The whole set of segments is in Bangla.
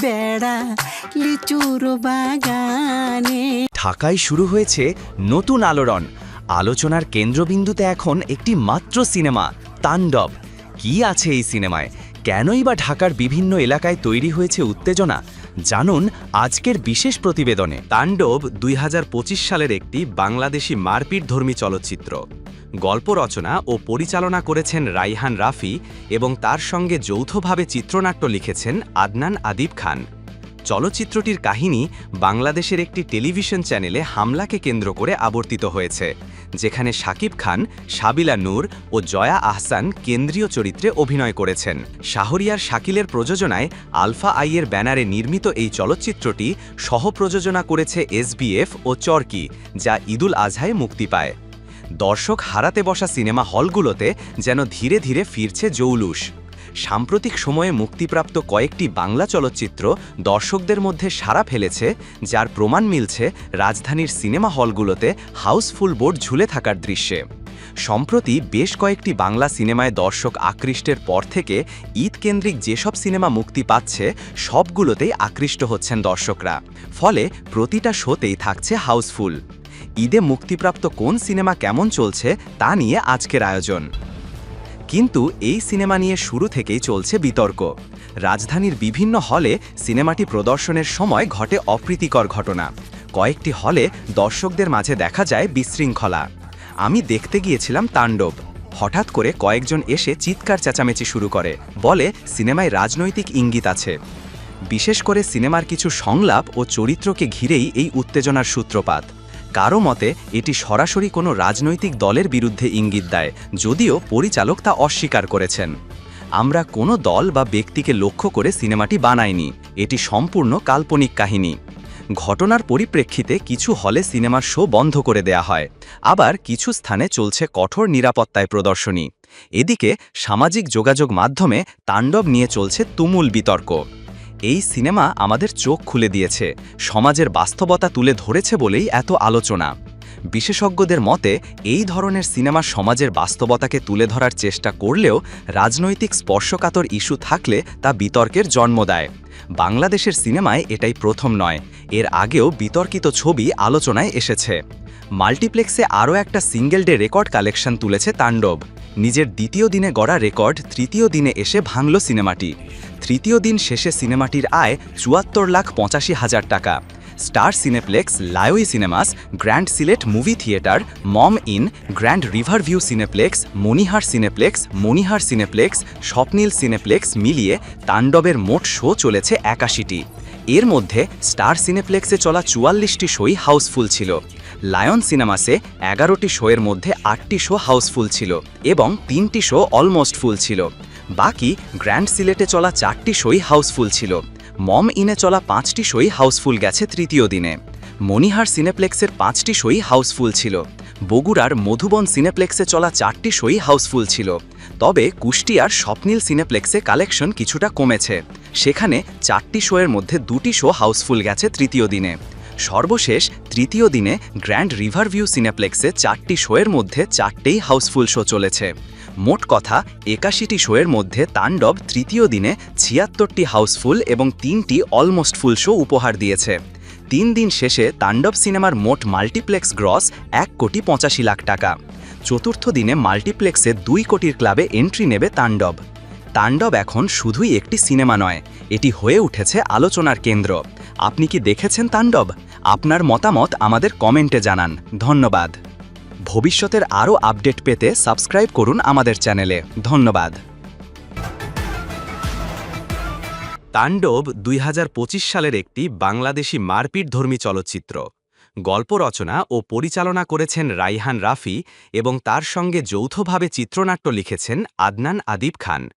বেড়া ঢাকায় শুরু হয়েছে নতুন আলোড়ন। আলোচনার কেন্দ্রবিন্দুতে এখন একটি মাত্র সিনেমা, তাণ্ডব। কি আছে এই সিনেমায়? কেনই বা ঢাকার বিভিন্ন এলাকায় তৈরি হয়েছে উত্তেজনা? জানুন আজকের বিশেষ প্রতিবেদনে। তাণ্ডব দুই হাজার পঁচিশ সালের একটি বাংলাদেশি মারপিট ধর্মী চলচ্চিত্র। গল্প রচনা ও পরিচালনা করেছেন রাইহান রাফি এবং তার সঙ্গে যৌথভাবে চিত্রনাট্য লিখেছেন আদনান আদিব খান। চলচ্চিত্রটির কাহিনী বাংলাদেশের একটি টেলিভিশন চ্যানেলে হামলাকে কেন্দ্র করে আবর্তিত হয়েছে, যেখানে শাকিব খান, সাবিলা নূর ও জয়া আহসান কেন্দ্রীয় চরিত্রে অভিনয় করেছেন। শাহরিয়ার শাকিলের প্রযোজনায় আলফা আইয়ের ব্যানারে নির্মিত এই চলচ্চিত্রটি সহপ্রযোজনা করেছে এসবিএফ ও চরকি, যা ঈদুল আজহায় মুক্তি পায়। দর্শক হারাতে বসা সিনেমা হলগুলোতে যেন ধীরে ধীরে ফিরছে জৌলুস। সাম্প্রতিক সময়ে মুক্তিপ্রাপ্ত কয়েকটি বাংলা চলচ্চিত্র দর্শকদের মধ্যে সাড়া ফেলেছে, যার প্রমাণ মিলছে রাজধানীর সিনেমা হলগুলোতে হাউসফুল বোর্ড ঝুলে থাকার দৃশ্যে। সম্প্রতি বেশ কয়েকটি বাংলা সিনেমায় দর্শক আকৃষ্টের পর থেকে ঈদ কেন্দ্রিক যেসব সিনেমা মুক্তি পাচ্ছে, সবগুলোতেই আকৃষ্ট হচ্ছেন দর্শকরা। ফলে প্রতিটা শোতেই থাকছে হাউসফুল। ঈদে মুক্তিপ্রাপ্ত কোন সিনেমা কেমন চলছে তা নিয়ে আজকের আয়োজন। কিন্তু এই সিনেমা নিয়ে শুরু থেকেই চলছে বিতর্ক। রাজধানীর বিভিন্ন হলে সিনেমাটি প্রদর্শনের সময় ঘটে অপ্রীতিকর ঘটনা। কয়েকটি হলে দর্শকদের মাঝে দেখা যায় বিশৃঙ্খলা। আমি দেখতে গিয়েছিলাম তাণ্ডব। হঠাৎ করে কয়েকজন এসে চিৎকার চেঁচামেচি শুরু করে, বলে সিনেমায় রাজনৈতিক ইঙ্গিত আছে। বিশেষ করে সিনেমার কিছু সংলাপ ও চরিত্রকে ঘিরেই এই উত্তেজনার সূত্রপাত। কারও মতে, এটি সরাসরি কোনো রাজনৈতিক দলের বিরুদ্ধে ইঙ্গিত দেয়, যদিও পরিচালক তা অস্বীকার করেছেন। আমরা কোনো দল বা ব্যক্তিকে লক্ষ্য করে সিনেমাটি বানাইনি, এটি সম্পূর্ণ কাল্পনিক কাহিনী। ঘটনার পরিপ্রেক্ষিতে কিছু হলে সিনেমার শো বন্ধ করে দেয়া হয়, আবার কিছু স্থানে চলছে কঠোর নিরাপত্তায় প্রদর্শনী। এদিকে সামাজিক যোগাযোগ মাধ্যমে তাণ্ডব নিয়ে চলছে তুমুল বিতর্ক। এই সিনেমা আমাদের চোখ খুলে দিয়েছে, সমাজের বাস্তবতা তুলে ধরেছে বলেই এত আলোচনা। বিশেষজ্ঞদের মতে, এই ধরনের সিনেমা সমাজের বাস্তবতাকে তুলে ধরার চেষ্টা করলেও রাজনৈতিক স্পর্শকাতর ইস্যু থাকলে তা বিতর্কের জন্ম দেয়। বাংলাদেশের সিনেমায় এটাই প্রথম নয়, এর আগেও বিতর্কিত ছবি আলোচনায় এসেছে। মাল্টিপ্লেক্সে আরও একটা সিঙ্গেল ডে রেকর্ড কালেকশন তুলেছে তাণ্ডব। নিজের দ্বিতীয় দিনে গড়া রেকর্ড তৃতীয় দিনে এসে ভাঙল সিনেমাটি। তৃতীয় দিন শেষে সিনেমাটির আয় চুয়াত্তর লাখ পঁচাশি হাজার টাকা। Star Cineplex, লায়োই cinemas, grand Sylhet movie theatre, মম inn, grand river view Cineplex Monihar Cineplex Monihar Cineplex, Swapnil Cineplex মিলিয়ে তাণ্ডবের মোট শো চলেছে একাশিটি। এর মধ্যে স্টার সিনেপ্লেক্সে চলা চুয়াল্লিশটি শোই হাউসফুল ছিল। লায়ন সিনেমাসে এগারোটি শোয়ের মধ্যে আটটি শো হাউসফুল ছিল এবং তিনটি শো অলমোস্ট ফুল ছিল। বাকি গ্র্যান্ড সিলেটে চলা চারটি শোই হাউসফুল ছিল। মম ইনে চলা পাঁচটি শোই হাউসফুল গেছে তৃতীয় দিনে। মনিহার সিনেপ্লেক্সের পাঁচটি শোই হাউসফুল ছিল। বগুড়ার মধুবন সিনেপ্লেক্সে চলা চারটি শোই হাউসফুল ছিল। তবে কুষ্টিয়ার স্বপ্নীল সিনেপ্লেক্সে কালেকশন কিছুটা কমেছে। সেখানে চারটি শোয়ের মধ্যে দুটি শো হাউসফুল গেছে তৃতীয় দিনে। সর্বশেষ তৃতীয় দিনে গ্র্যান্ড রিভার ভিউ সিনেপ্লেক্সে চারটি শোয়ের মধ্যে চারটেই হাউসফুল শো চলেছে। মোট কথা, একাশিটি শোয়ের মধ্যে তাণ্ডব তৃতীয় দিনে ছিয়াত্তরটি হাউসফুল এবং তিনটি অলমোস্ট ফুল শো উপহার দিয়েছে। তিন দিন শেষে তাণ্ডব সিনেমার মোট মাল্টিপ্লেক্স গ্রস এক কোটি পঁচাশি লাখ টাকা। চতুর্থ দিনে মাল্টিপ্লেক্সে দুই কোটির ক্লাবে এন্ট্রি নেবে তাণ্ডব। তাণ্ডব এখন শুধুই একটি সিনেমা নয়, এটি হয়ে উঠেছে আলোচনার কেন্দ্র। আপনি কি দেখেছেন তাণ্ডব? আপনার মতামত আমাদের কমেন্টে জানান। ধন্যবাদ। ভবিষ্যতের আরও আপডেট পেতে সাবস্ক্রাইব করুন আমাদের চ্যানেলে। ধন্যবাদ। তাণ্ডব দুই হাজার পঁচিশ সালের একটি বাংলাদেশি মারপিট ধর্মী চলচ্চিত্র। গল্প রচনা ও পরিচালনা করেছেন রাইহান রাফি এবং তার সঙ্গে যৌথভাবে চিত্রনাট্য লিখেছেন আদনান আদিব খান।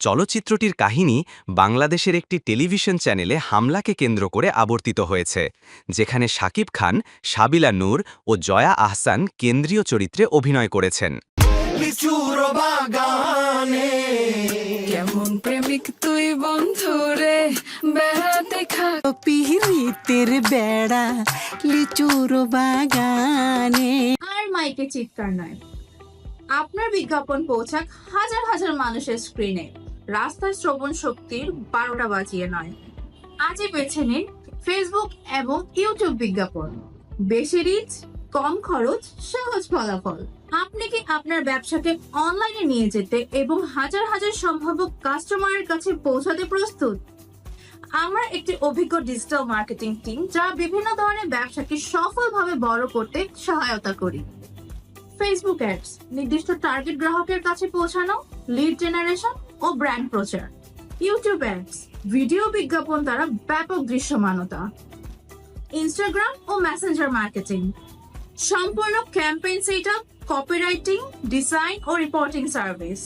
চলচ্চিত্রটির কাহিনী বাংলাদেশের একটি টেলিভিশন চ্যানেলে হামলাকে কেন্দ্র করে আবর্তিত হয়েছে যেখানে শাকিব খান সাবিলা নূর ও জয়া আহসান কেন্দ্রীয় চরিত্রে অভিনয় করেছেন। লিচুর বাগানে কেমন প্রেমিক তুই বন্ধুরে বেড়াতে খা পিহিতের বেড়া লিচুর বাগানে। আর মাইকে চিৎকার নয়। আপনার বিজ্ঞাপন পৌঁছাক হাজার হাজার মানুষের স্ক্রিনে রাস্তায় শ্রবণ শক্তির বারোটা বাজিয়ে নয়। আজই বেছে নিন ফেসবুক এবং ইউটিউব বিজ্ঞাপন। বেশি রিচ কম খরচ, সহজ ফলাফল। আপনি কি আপনার ব্যবসাকে অনলাইনে নিয়ে যেতে এবং হাজার হাজার সম্ভাব্য কাস্টমারের কাছে পৌঁছাতে প্রস্তুত? আমরা একটি অভিজ্ঞ ডিজিটাল মার্কেটিং টিম যা বিভিন্ন ধরনের ব্যবসাকে সফলভাবে বড় করতে সহায়তা করি। ফেসবুক অ্যাডস নির্দিষ্ট টার্গেট গ্রাহকের কাছে পৌঁছানো লিড জেনারেশন ও ব্র্যান্ড প্রচার। ইউটিউব অ্যাডস ভিডিও বিজ্ঞাপন দ্বারা ব্যাপক দৃশ্যমানতা। ইনস্টাগ্রাম ও মেসেঞ্জার মার্কেটিং সম্পূর্ণ ক্যাম্পেইন সেটআপ কপিরাইটিং ডিজাইন ও রিপোর্টিং সার্ভিস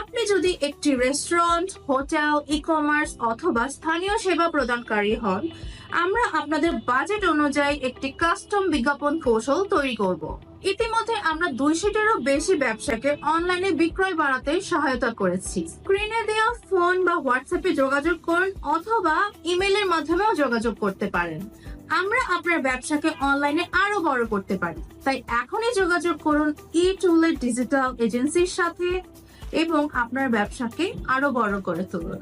আপনি যদি একটি রেস্টুরেন্ট হোটেল ই কমার্স অথবা স্থানীয় সেবা প্রদানকারী হন আমরা আপনাদের বাজেট অনুযায়ী একটি কাস্টম বিজ্ঞাপন কৌশল তৈরি করব। ইতিমধ্যে আমরা দুই দুইশোটিরও বেশি ব্যবসাকে অনলাইনে বিক্রয় বাড়াতে সহায়তা করেছি। স্ক্রিনে দেওয়া ফোন বা হোয়াটসঅ্যাপে যোগাযোগ করুন অথবা ইমেলের মাধ্যমেও যোগাযোগ করতে পারেন। আমরা আপনার ব্যবসাকে অনলাইনে আরও বড় করতে পারি। তাই এখনই যোগাযোগ করুন ই টুলের ডিজিটাল এজেন্সির সাথে। এবং আপনার ব্যবসাকে আরও বড় করে তুলুন।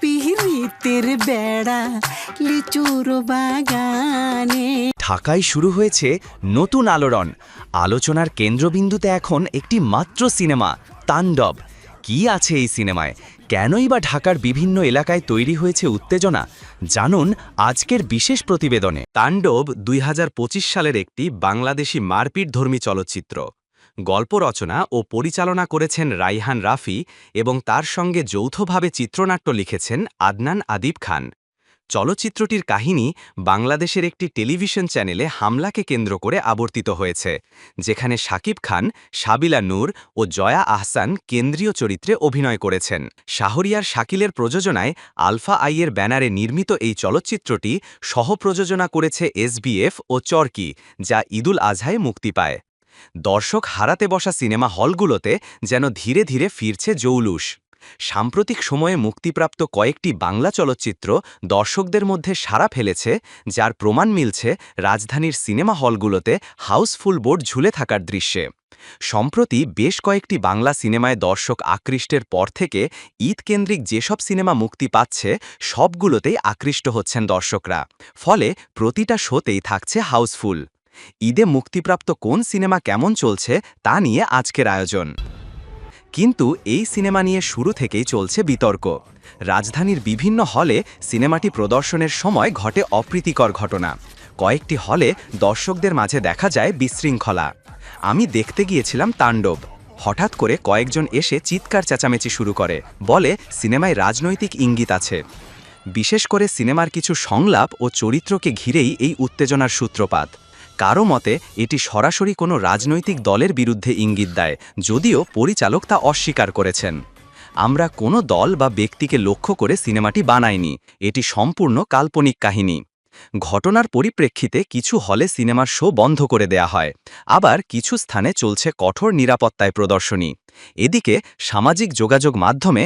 পিহিতের বেড়া লিচুর বাগানে। ঢাকায় শুরু হয়েছে নতুন আলোড়ন। আলোচনার কেন্দ্রবিন্দুতে এখন একটি মাত্র সিনেমা তাণ্ডব। কি আছে এই সিনেমায়? কেনই বা ঢাকার বিভিন্ন এলাকায় তৈরি হয়েছে উত্তেজনা? জানুন আজকের বিশেষ প্রতিবেদনে। তাণ্ডব দুই হাজার পঁচিশ সালের একটি বাংলাদেশি মারপিটধর্মী চলচ্চিত্র। গল্প রচনা ও পরিচালনা করেছেন রাইহান রাফি এবং তার সঙ্গে যৌথভাবে চিত্রনাট্য লিখেছেন আদনান আদিব খান। চলচ্চিত্রটির কাহিনী বাংলাদেশের একটি টেলিভিশন চ্যানেলে হামলাকে কেন্দ্র করে আবর্তিত হয়েছে, যেখানে শাকিব খান, সাবিলা নূর ও জয়া আহসান কেন্দ্রীয় চরিত্রে অভিনয় করেছেন। শাহরিয়ার শাকিলের প্রযোজনায় আলফা আইয়ের ব্যানারে নির্মিত এই চলচ্চিত্রটি সহপ্রযোজনা করেছে এসবিএফ ও চরকি, যা ঈদুল আজহায় মুক্তি পায়। দর্শক হারাতে বসা সিনেমা হলগুলোতে যেন ধীরে ধীরে ফিরছে জৌলুস। সাম্প্রতিক সময়ে মুক্তিপ্রাপ্ত কয়েকটি বাংলা চলচ্চিত্র দর্শকদের মধ্যে সাড়া ফেলেছে, যার প্রমাণ মিলছে রাজধানীর সিনেমা হলগুলোতে হাউসফুল বোর্ড ঝুলে থাকার দৃশ্যে। সম্প্রতি বেশ কয়েকটি বাংলা সিনেমায় দর্শক আকৃষ্টের পর থেকে ঈদকেন্দ্রিক যেসব সিনেমা মুক্তি পাচ্ছে, সবগুলোতেই আকৃষ্ট হচ্ছেন দর্শকরা। ফলে প্রতিটা শোতেই থাকছে হাউসফুল। ঈদে মুক্তিপ্রাপ্ত কোন সিনেমা কেমন চলছে তা নিয়ে আজকের আয়োজন। কিন্তু এই সিনেমা নিয়ে শুরু থেকেই চলছে বিতর্ক। রাজধানীর বিভিন্ন হলে সিনেমাটি প্রদর্শনের সময় ঘটে অপ্রীতিকর ঘটনা। কয়েকটি হলে দর্শকদের মাঝে দেখা যায় বিশৃঙ্খলা। আমি দেখতে গিয়েছিলাম তাণ্ডব। হঠাৎ করে কয়েকজন এসে চিৎকার চেঁচামেচি শুরু করে, বলে, সিনেমায় রাজনৈতিক ইঙ্গিত আছে। বিশেষ করে সিনেমার কিছু সংলাপ ও চরিত্রকে ঘিরেই এই উত্তেজনার সূত্রপাত। কারও মতে, এটি সরাসরি কোনো রাজনৈতিক দলের বিরুদ্ধে ইঙ্গিত দেয়, যদিও পরিচালক তা অস্বীকার করেছেন। আমরা কোনো দল বা ব্যক্তিকে লক্ষ্য করে সিনেমাটি বানাইনি, এটি সম্পূর্ণ কাল্পনিক কাহিনী। ঘটনার পরিপ্রেক্ষিতে কিছু হলে সিনেমার শো বন্ধ করে দেয়া হয়, আবার কিছু স্থানে চলছে কঠোর নিরাপত্তায় প্রদর্শনী। এদিকে সামাজিক যোগাযোগ মাধ্যমে